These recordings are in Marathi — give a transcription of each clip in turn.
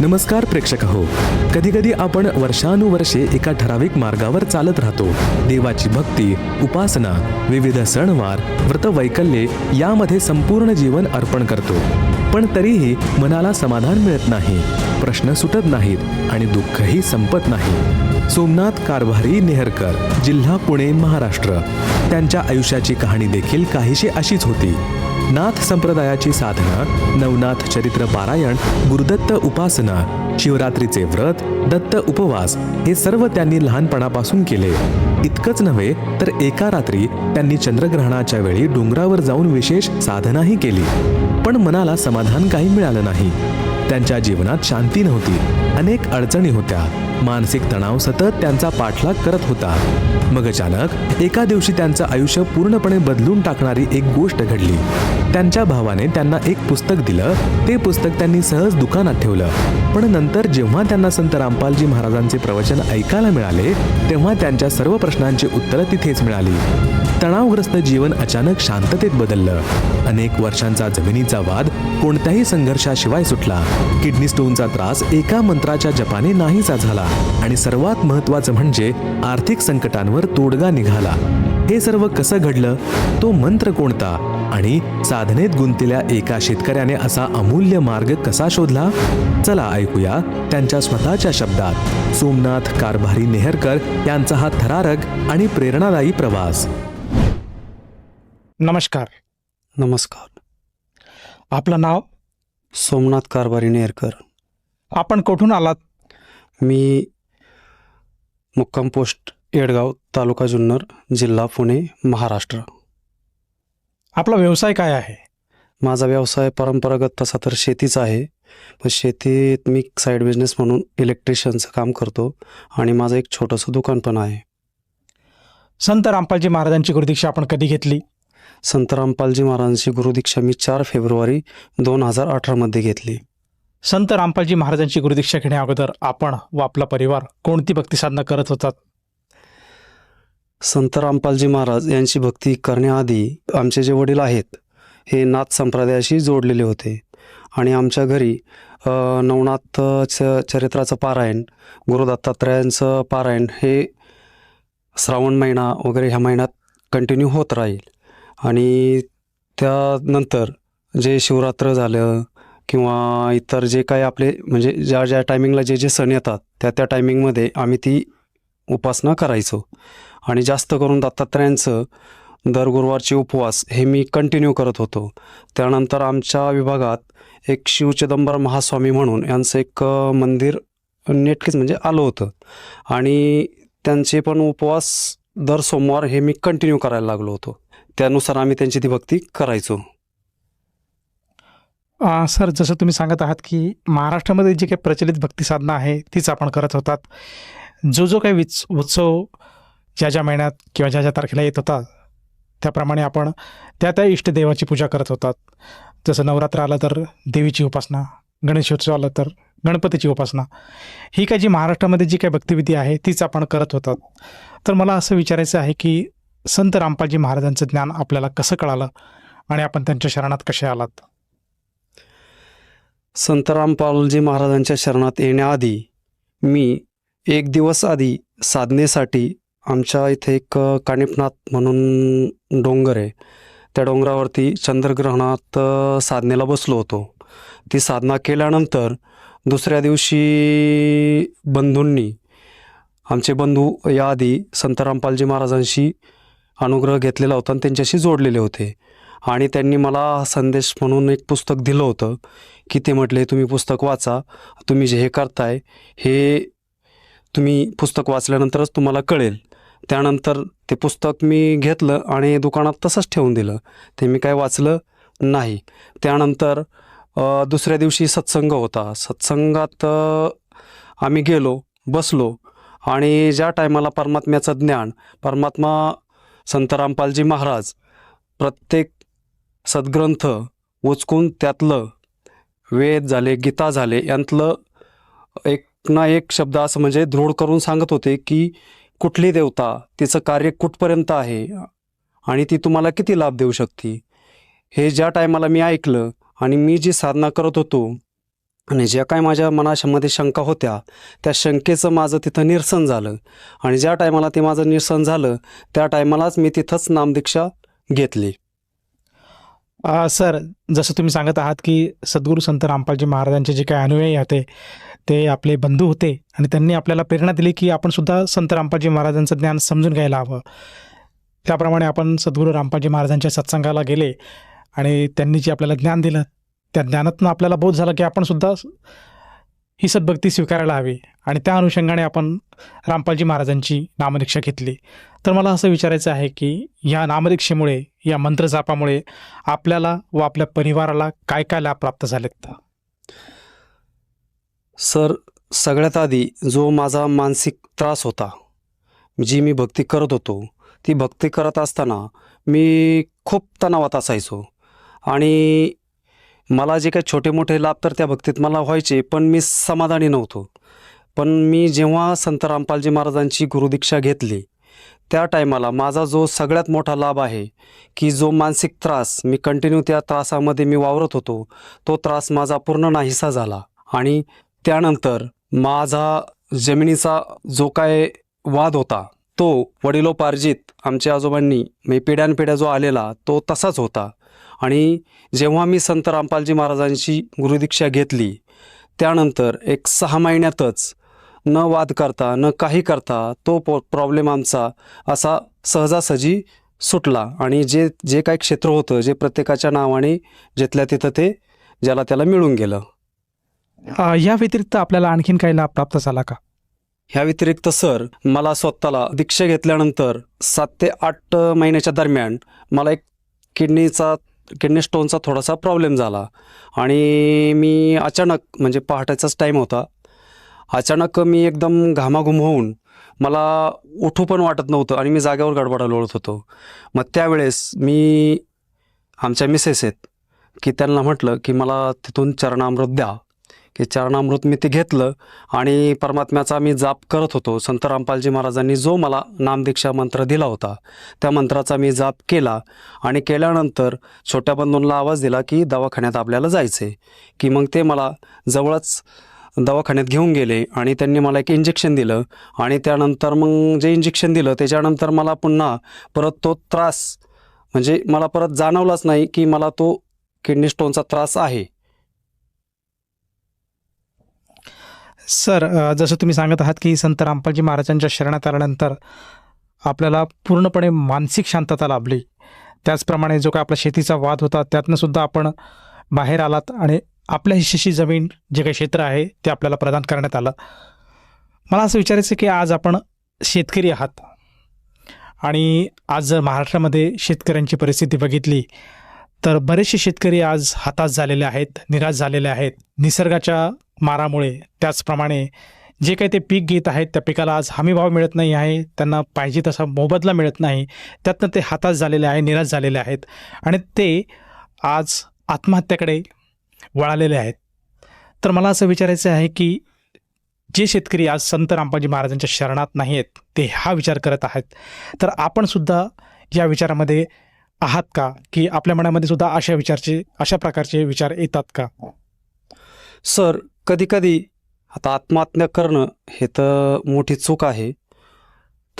नमस्कार प्रेक्षक हो कधी कधी आपण वर्षानुवर्षे एका ठराविक मार्गावर चालत राहतो. देवाची भक्ती उपासना विविध सणवार व्रतवैकल्ये यामध्ये संपूर्ण जीवन अर्पण करतो. पण तरीही मनाला समाधान मिळत नाही प्रश्न सुटत नाहीत आणि दुःखही संपत नाही. सोमनाथ कारभारी नेहरकर जिल्हा पुणे महाराष्ट्र. त्यांच्या आयुष्याची कहाणी देखील काहीशी अशीच होती. नाथ संप्रदायाची साधना नवनाथ चरित्र पारायण गुरुदत्त उपासना शिवरात्रीचे व्रत दत्त उपवास हे सर्व त्यांनी लहानपणापासून केले. इतकंच नव्हे तर एका रात्री त्यांनी चंद्रग्रहणाच्या वेळी डोंगरावर जाऊन विशेष साधनाही केली. पण मनाला समाधान काही मिळालं नाही. त्यांच्या जीवनात शांती नव्हती. अनेक अडचणी होत्या. मानसिक तणाव सतत त्यांचा पाठलाग करत होता. मग अचानक एका दिवशी त्यांचं आयुष्य पूर्णपणे बदलून टाकणारी एक गोष्ट घडली. त्यांच्या भावाने त्यांना एक पुस्तक दिलं. ते पुस्तक त्यांनी सहज दुकानात ठेवलं. पण नंतर जेव्हा त्यांना संत रामपालजी महाराजांचे प्रवचन ऐकायला मिळाले तेव्हा त्यांच्या सर्व प्रश्नांची उत्तरं तिथेच मिळाली. तणावग्रस्त जीवन अचानक शांततेत बदललं. अनेक वर्षांचा जमिनीचा वाद कोणत्याही संघर्षाशिवाय सुटला. किडनी स्टोनचा त्रास एका मंत्राच्या जपाने नाहीसा झाला आणि सर्वात महत्वाचं म्हणजे आर्थिक संकटांवर तोडगा निघाला. हे सर्व कसं घडलं? तो मंत्र कोणता? आणि साधनेत गुंतलेल्या एका शेतकऱ्याने असा अमूल्य मार्ग कसा शोधला? चला ऐकूया त्यांच्या स्वतःच्या शब्दात. सोमनाथ कारभारी नेहरकर यांचा हा थरारक आणि प्रेरणादायी प्रवास. नमस्कार. नमस्कार. आपलं नाव? सोमनाथ कारभारी नेरकर. आपण कुठून आलात? मी मुक्काम पोस्ट येडगाव तालुका जुन्नर जिल्हा पुणे महाराष्ट्र. आपला व्यवसाय काय आहे? माझा व्यवसाय परंपरागत तसा तर शेतीचा आहे. पण शेतीत मी साईड बिझनेस म्हणून इलेक्ट्रिशियनचं काम करतो आणि माझं एक छोटंसं दुकान पण आहे. संत रामपालजी महाराजांची गुरुदीक्षा आपण कधी घेतली? संत रामपालजी महाराजांची गुरुदीक्षा मी चार फेब्रुवारी दोन हजार अठरामध्ये घेतली. संत रामपालजी महाराजांची गुरुदीक्षा घेण्या अगोदर आपण व आपला परिवार कोणती भक्ती साधना करत होतात? संत रामपालजी महाराज यांची भक्ती करण्याआधी आमचे जे वडील आहेत हे नाथ संप्रदायाशी जोडलेले होते. आणि आमच्या घरी अ, नवनाथ च चरित्राचं पारायण गुरु दत्तात्रयांचं पारायण हे श्रावण महिना वगैरे ह्या महिन्यात कंटिन्यू होत राहील. आणि त्यानंतर जे शिवरात्र झालं किंवा इतर जे काही आपले म्हणजे ज्या ज्या टायमिंगला जे जे सण येतात त्या त्या टायमिंगमध्ये आम्ही ती उपासना करायचो. आणि जास्त करून दत्तात्रयांचं दर गुरुवारचे उपवास हे मी कंटिन्यू करत होतो. त्यानंतर आमच्या विभागात एक शिवचिदंबर महास्वामी म्हणून यांचं एक मंदिर नेटकेच म्हणजे आलं होतं. आणि त्यांचे पण उपवास दर सोमवार हे मी कंटिन्यू करायला लागलो होतो. त्यानुसार आम्ही त्यांची ती भक्ती करायचो. सर जसं तुम्ही सांगत आहात की महाराष्ट्रामध्ये जी काही प्रचलित भक्ती साधना आहे तीच आपण करत होतात. जो जो काही विच उत्सव ज्या ज्या महिन्यात किंवा ज्या ज्या तारखेला येत होता त्याप्रमाणे आपण त्या त्या इष्टदेवाची पूजा करत होतात. जसं नवरात्र आलं तर देवीची उपासना गणेशोत्सव आलं तर गणपतीची उपासना. ही काय जी महाराष्ट्रामध्ये जी काही भक्तिविधी आहे तीच आपण करत होतात. तर मला असं विचारायचं आहे की संत रामपालजी महाराजांचं ज्ञान आपल्याला कसं कळालं आणि आपण त्यांच्या शरणात कसे आलात? संत रामपालजी महाराजांच्या शरणात येण्याआधी मी एक दिवस आधी साधनेसाठी आमच्या इथे एक कानिपनाथ म्हणून डोंगर आहे. त्या डोंगरावरती चंद्रग्रहणात साधनेला बसलो होतो. ती साधना केल्यानंतर दुसऱ्या दिवशी बंधूंनी आमचे बंधू याआधी संत रामपालजी महाराजांशी अनुग्रह घेतलेला होता आणि त्यांच्याशी जोडलेले होते. आणि त्यांनी मला संदेश म्हणून एक पुस्तक दिलं होतं की ते म्हटले तुम्ही पुस्तक वाचा. तुम्ही जे हे करताय हे तुम्ही पुस्तक वाचल्यानंतरच तुम्हाला कळेल. त्यानंतर ते पुस्तक मी घेतलं आणि दुकानात तसंच ठेवून दिलं. ते मी काय वाचलं नाही. त्यानंतर दुसऱ्या दिवशी सत्संग होता. सत्संगात आम्ही गेलो बसलो आणि ज्या टायमाला परमात्म्याचं ज्ञान परमात्मा संत रामपालजी महाराज प्रत्येक सद्ग्रंथ उचकून त्यातलं वेद झाले गीता झाले यांतलं एक ना एक शब्द असं म्हणजे दृढ करून सांगत होते की कुठली देवता तिचं कार्य कुठपर्यंत आहे आणि ती तुम्हाला किती लाभ देऊ शकते? हे ज्या टायमाला मी ऐकलं आणि मी जी साधना करत होतो आणि ज्या काही माझ्या मनामध्ये शंका होत्या त्या शंकेचं माझं तिथं निरसन झालं. आणि ज्या टायमाला ते माझं निरसन झालं त्या टायमालाच मी तिथंच नामदीक्षा घेतली. सर जसं तुम्ही सांगत आहात की सद्गुरू संत रामपालजी महाराजांचे जे काही अनुयायी होते ते आपले बंधू होते आणि त्यांनी आपल्याला प्रेरणा दिली की आपण सुद्धा संत रामपालजी महाराजांचं ज्ञान समजून घ्यायला हवं. त्याप्रमाणे आपण सद्गुरू रामपालजी महाराजांच्या सत्संगाला गेले आणि त्यांनी जे आपल्याला ज्ञान दिलं त्या ज्ञानातून आपल्याला बोध झाला की आपण सुद्धा ही सद्भक्ती स्वीकारायला हवी. आणि त्या अनुषंगाने आपण रामपालजी महाराजांची नामदीक्षा घेतली. तर मला असं विचारायचं आहे की या नामदीक्षेमुळे या मंत्रजापामुळे आपल्याला व आपल्या परिवाराला काय काय लाभ प्राप्त झालेत? सर सगळ्यात आधी जो माझा मानसिक त्रास होता जी मी भक्ती करत होतो ती भक्ती करत असताना मी खूप तणावात असायचो. आणि मला जे काही छोटे मोठे लाभ तर त्या भक्तीत मला व्हायचे पण मी समाधानी नव्हतो. पण मी जेव्हा संत रामपालजी महाराजांची गुरुदीक्षा घेतली त्या टायमाला माझा जो सगळ्यात मोठा लाभ आहे की जो मानसिक त्रास मी कंटिन्यू त्या त्रासामध्ये मी वावरत होतो तो त्रास माझा पूर्ण नाहीसा झाला. आणि त्यानंतर माझा जमिनीचा जो काय वाद होता तो वडिलोपार्जित आमच्या आजोबांनी मी पिढ्यानपिढ्या जो आलेला तो तसाच होता. आणि जेव्हा मी संत रामपालजी महाराजांची गुरुदीक्षा घेतली त्यानंतर एक सहा महिन्यातच न वाद करता न काही करता तो पो प्रॉब्लेम आमचा असा सहजासहजी सुटला. आणि जे जे काही क्षेत्र होतं जे प्रत्येकाच्या नावाने जिथल्या तिथं ते ज्याला त्याला मिळून गेलं. या व्यतिरिक्त आपल्याला आणखीन काही लाभ प्राप्त झाला का? ह्या व्यतिरिक्त सर मला स्वतःला दीक्षा घेतल्यानंतर सात ते आठ महिन्याच्या दरम्यान मला एक किडनीचा किडनी स्टोनचा थोडासा प्रॉब्लेम झाला. आणि मी अचानक म्हणजे पहाटेचाच टाईम होता. अचानक मी एकदम घामाघूम होऊन मला उठू पण वाटत नव्हतं आणि मी जागेवर गडबडा लोळत होतो. मग त्यावेळेस मी आमच्या मिसेस आहेत की त्यांना म्हटलं की मला तिथून चरणामृत द्या. की चरणामृत मी ते घेतलं आणि परमात्म्याचा मी जाप करत होतो. संत रामपालजी महाराजांनी जो मला नामदीक्षा मंत्र दिला होता त्या मंत्राचा मी जाप केला आणि केल्यानंतर छोट्या बंधूंना आवाज दिला की दवाखान्यात आपल्याला जायचं. आहे की मग ते मला जवळच दवाखान्यात घेऊन गेले आणि त्यांनी मला एक इंजेक्शन दिलं आणि त्यानंतर मग जे इंजेक्शन दिलं त्याच्यानंतर मला पुन्हा परत तो त्रास म्हणजे मला परत जाणवलाच नाही की मला तो किडनी स्टोनचा त्रास आहे. सर जसं तुम्ही सांगत आहात की संत रामपालजी महाराजांच्या शरणात आल्यानंतर आपल्याला पूर्णपणे मानसिक शांतता लाभली. त्याचप्रमाणे जो काय आपला शेतीचा वाद होता त्यातनं सुद्धा आपण बाहेर आलात आणि आपल्या हिशेशी जमीन जे काही क्षेत्र आहे ते आपल्याला प्रदान करण्यात आलं. मला असं विचारायचं की आज आपण शेतकरी आहात आणि आज जर महाराष्ट्रामध्ये शेतकऱ्यांची परिस्थिती बघितली तर बरेचसे शेतकरी आज हताश झालेले आहेत निराश झालेले आहेत. निसर्गाच्या मारामुळे. त्याचप्रमाणे जे काही ते पीक घेत आहेत त्या पिकाला आज हमीभाव मिळत नाही आहे त्यांना पाहिजे तसा मोबदला मिळत नाही त्यातनं ते हाताश झालेले आहे निराश झालेले आहेत. आणि ते आज आत्महत्याकडे वळालेले आहेत. तर मला असं विचारायचं आहे की जे शेतकरी आज संत रामपाजी महाराजांच्या शरणात नाही आहेत ते हा विचार करत आहेत. तर आपणसुद्धा या विचारामध्ये आहात का? की आपल्या मनामध्ये सुद्धा अशा विचारचे अशा प्रकारचे विचार येतात का? सर कधीकधी आता आत्महत्या करणं हे तर मोठी चूक आहे.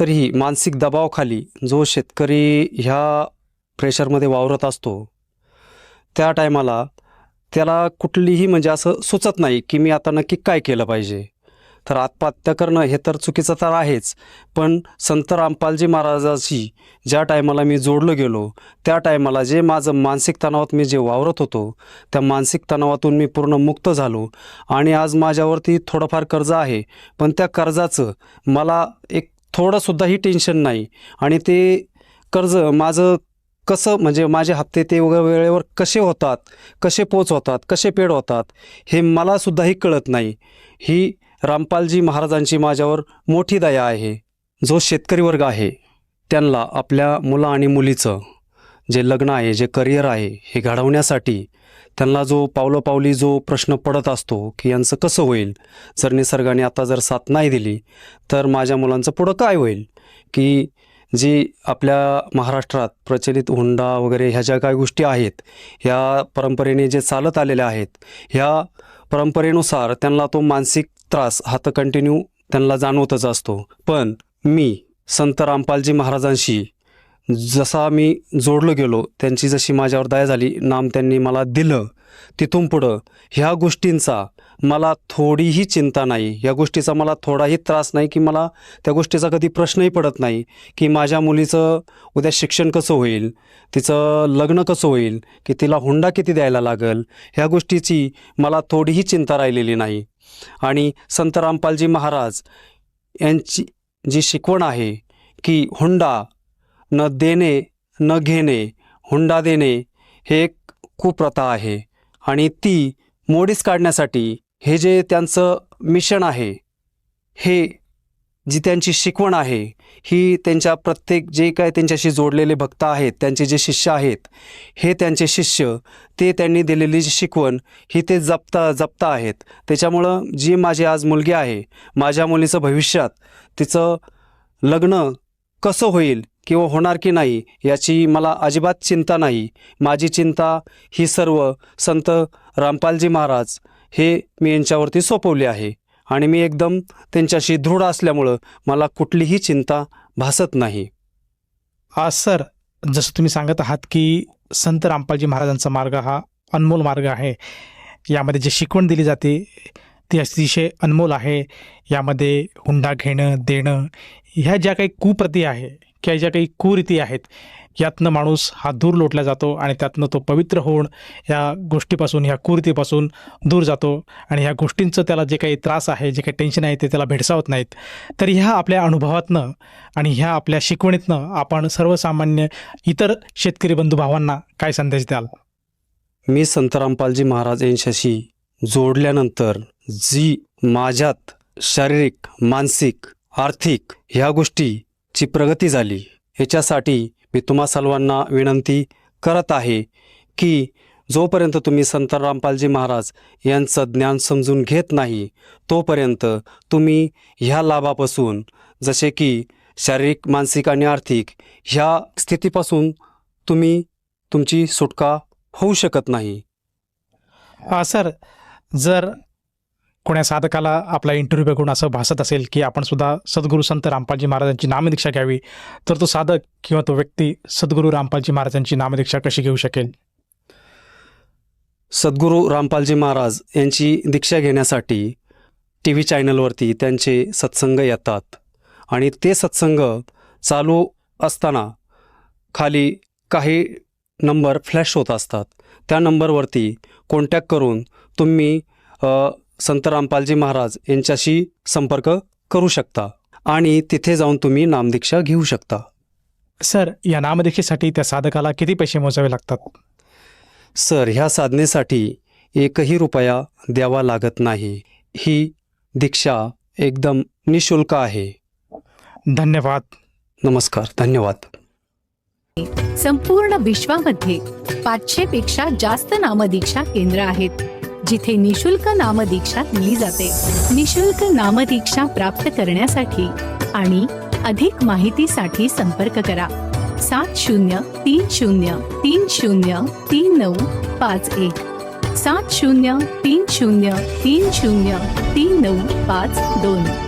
तरीही मानसिक दबावाखाली जो शेतकरी ह्या प्रेशरमध्ये वावरत असतो त्या टायमाला त्याला कुठलीही म्हणजे असं सुचत नाही की मी आता नक्की काय केलं पाहिजे. तर आत्महत्या करणं हे तर चुकीचं तर आहेच. पण संत रामपालजी महाराजाशी ज्या टायमाला मी जोडलो गेलो त्या टायमाला जे माझं मानसिक तणावात मी जे वावरत होतो त्या मानसिक तणावातून मी पूर्ण मुक्त झालो. आणि आज माझ्यावरती थोडंफार कर्ज आहे पण त्या कर्जाचं मला एक थोडंसुद्धाही टेन्शन नाही. आणि ते कर्ज माझं कसं म्हणजे माझे हप्ते ते वगैरे वेळेवर कसे होतात कसे पोच होतात कसे पेड होतात हे मलासुद्धाही कळत नाही. ही रामपालजी महाराजांची माझ्यावर मोठी दया आहे. जो शेतकरी वर्ग आहे त्यांना आपल्या मुलं आणि मुलीचं जे लग्न आहे जे करिअर आहे हे घडवण्यासाठी त्यांना जो पावलोपावली जो प्रश्न पडत असतो की यांचं कसं होईल? जर निसर्गाने आता जर साथ नाही दिली तर माझ्या मुलांचं पुढं काय होईल? की जी आपल्या महाराष्ट्रात प्रचलित हुंडा वगैरे ह्या ज्या काही गोष्टी आहेत ह्या परंपरेने जे चालत आलेल्या आहेत ह्या परंपरेनुसार त्यांना तो मानसिक त्रास हा तर कंटिन्यू त्यांना जाणवतच असतो. पण मी संत रामपालजी महाराजांशी जसा मी जोडलो गेलो त्यांची जशी माझ्यावर दया झाली नाम त्यांनी मला दिलं तिथून पुढं ह्या गोष्टींचा मला थोडीही चिंता नाही. या गोष्टीचा मला थोडाही त्रास नाही की मला त्या गोष्टीचा कधी प्रश्नही पडत नाही की माझ्या मुलीचं उद्या शिक्षण कसं होईल तिचं लग्न कसं होईल की तिला हुंडा किती द्यायला लागेल ह्या गोष्टीची मला थोडीही चिंता राहिलेली नाही. आणि संत रामपालजी महाराज यांची जी शिकवण आहे की हुंडा न देणे न घेणे हुंडा देणे हे एक कुप्रथा आहे. आणि ती मोडीस काढण्यासाठी हे जे त्यांचं मिशन आहे हे जी त्यांची शिकवण आहे ही त्यांच्या प्रत्येक जे काय त्यांच्याशी जोडलेले भक्त आहेत त्यांचे जे शिष्य आहेत हे त्यांचे शिष्य ते त्यांनी दिलेली जी शिकवण ही ते जपता जपता आहेत. त्याच्यामुळं जी माझी आज मुलगी आहे माझ्या मुलीचं भविष्यात तिचं लग्न कसं होईल किंवा होणार की नाही याची मला अजिबात चिंता नाही. माझी चिंता ही सर्व संत रामपालजी महाराज हे मी यांच्यावरती सोपवली आहे. आणि मी एकदम त्यांच्याशी दृढ असल्यामुळं मला कुठलीही चिंता भासत नाही. आज सर जसं तुम्ही सांगत आहात की संत रामपालजी महाराजांचा मार्ग हा अनमोल मार्ग आहे. यामध्ये जे शिकवण दिली जाते ती अतिशय अनमोल आहे. यामध्ये हुंडा घेणं देणं ह्या ज्या काही कुप्रती आहे किंवा ज्या काही कुरीती आहेत यातनं माणूस हा दूर लोटला जातो आणि त्यातनं तो पवित्र होऊन या गोष्टीपासून ह्या कुरीतीपासून दूर जातो आणि ह्या गोष्टींचं त्याला जे काही त्रास आहे जे काही टेन्शन आहे ते त्याला भेडसावत नाहीत. तर ह्या आपल्या अनुभवातनं आणि ह्या आपल्या शिकवणीतनं आपण सर्वसामान्य इतर शेतकरी बंधू भावांना काय संदेश द्याल? मी संत रामपालजी महाराज यांच्याशी जोडल्यानंतर जी माझ्यात शारीरिक मानसिक आर्थिक ह्या गोष्टी ची प्रगती झाली. याच्यासाठी मी तुम्हा सर्वांना विनंती करत आहे की जोपर्यंत तुम्ही संत रामपालजी महाराज यांचं ज्ञान समजून घेत नाही तोपर्यंत तुम्ही ह्या लाभापासून जसे की शारीरिक मानसिक आणि आर्थिक ह्या स्थितीपासून तुम्ही तुमची सुटका होऊ शकत नाही. हा, सर. जर कोण्या साधकाला आपला इंटरव्ह्यू बघून असं भासत असेल की आपण सुद्धा सद्गुरू संत रामपालजी महाराजांची नामदीक्षा घ्यावी तर तो साधक किंवा तो व्यक्ती सद्गुरू रामपालजी महाराजांची नामदीक्षा कशी घेऊ शकेल? सद्गुरू रामपालजी महाराज यांची दीक्षा घेण्यासाठी टी व्ही चॅनलवरती त्यांचे सत्संग येतात आणि ते सत्संग चालू असताना खाली काही नंबर फ्लॅश होत असतात. त्या नंबरवरती कॉन्टॅक्ट करून तुम्ही संत रामपालजी महाराज यांच्याशी संपर्क करू शकता आणि तिथे जाऊन तुम्ही नामदीक्षा घेऊ शकता. सर या नामदीक्षेसाठी त्या साधकाला किती पैसे मोजावे लागतात? सर ह्या साधनेसाठी एकही रुपया द्यावा लागत नाही. ही दीक्षा एकदम निशुल्क आहे. धन्यवाद. नमस्कार धन्यवाद. संपूर्ण विश्वामध्ये पाचशे पेक्षा जास्त नामदीक्षा केंद्र आहेत. जिथे निशुल्क नामदीक्षा दिली जाते. निशुल्क नामदीक्षा प्राप्त करण्यासाठी आणि अधिक माहितीसाठी संपर्क करा. सात शून्य तीन शून्य तीन शून्य तीन नऊ पाच एक. सात शून्य तीन शून्य तीन शून्य तीन नऊ पाच दोन.